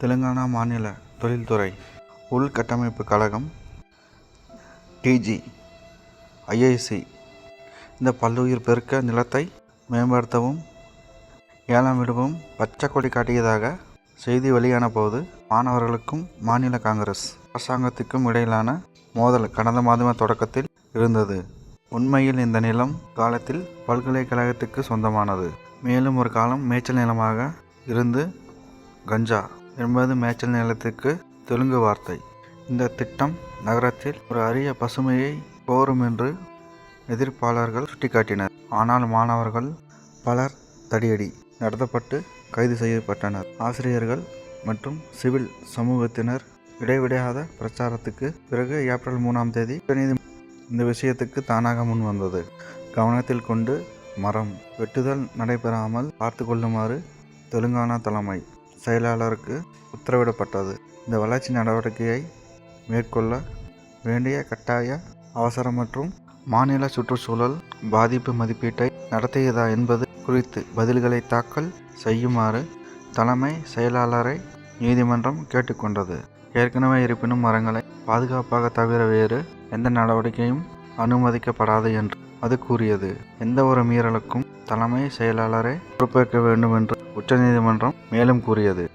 தெலுங்கானா மாநில தொழில்துறை உள்கட்டமைப்பு கழகம் டிஜி ஐஐசி இந்த பல்லுயிர் பெருக்க நிலத்தை மேம்படுத்தவும் ஏலம் விடவும் பச்சை கொடி காட்டியதாக செய்தி வெளியான போது மாணவர்களுக்கும் மாநில காங்கிரஸ் அரசாங்கத்துக்கும் இடையிலான மோதல் கடந்த மாதம தொடக்கத்தில் இருந்தது. உண்மையில் இந்த நிலம் காலத்தில் பல்கலைக்கழகத்துக்கு சொந்தமானது. மேலும் ஒரு காலம் மேய்ச்சல் நிலமாக இருந்து கஞ்சா என்பது மேய்ச்சல் நிலத்துக்கு தெலுங்கு வார்த்தை. இந்த திட்டம் நகரத்தில் ஒரு அரிய பசுமையை கோரும் என்று எதிர்ப்பாளர்கள் சுட்டிக்காட்டினர். ஆனால் மாணவர்கள் பலர் தடியடி நடத்தப்பட்டு கைது செய்யப்பட்டனர். ஆசிரியர்கள் மற்றும் சிவில் சமூகத்தினர் இடைவிடையாத பிரச்சாரத்துக்கு பிறகு ஏப்ரல் மூணாம் தேதி உச்சநீதி இந்த விஷயத்துக்கு தானாக முன் வந்தது. கவனத்தில் கொண்டு மரம் வெட்டுதல் நடைபெறாமல் பார்த்து கொள்ளுமாறு தெலுங்கானா தலைமை செயலாளருக்கு உத்தரவிடப்பட்டது. இந்த வளர்ச்சி நடவடிக்கையை மேற்கொள்ள வேண்டிய கட்டாய அவசரம் மற்றும் மாநில சுற்றுச்சூழல் பாதிப்பு மதிப்பீட்டை நடத்தியதா என்பது குறித்து பதில்களை தாக்கல் செய்யுமாறு தலைமை செயலாளரை நீதிமன்றம் கேட்டுக்கொண்டது. ஏற்கனவே இருப்பினும் மரங்களை பாதுகாப்பாக தவிர வேறு எந்த நடவடிக்கையும் அனுமதிக்கப்படாது என்று அது கூறியது. எந்த ஒரு மீறலுக்கும் தலைமை செயலாளரை பொறுப்பேற்க வேண்டும் என்று உச்சநீதிமன்றம் மேலும் கூறியது.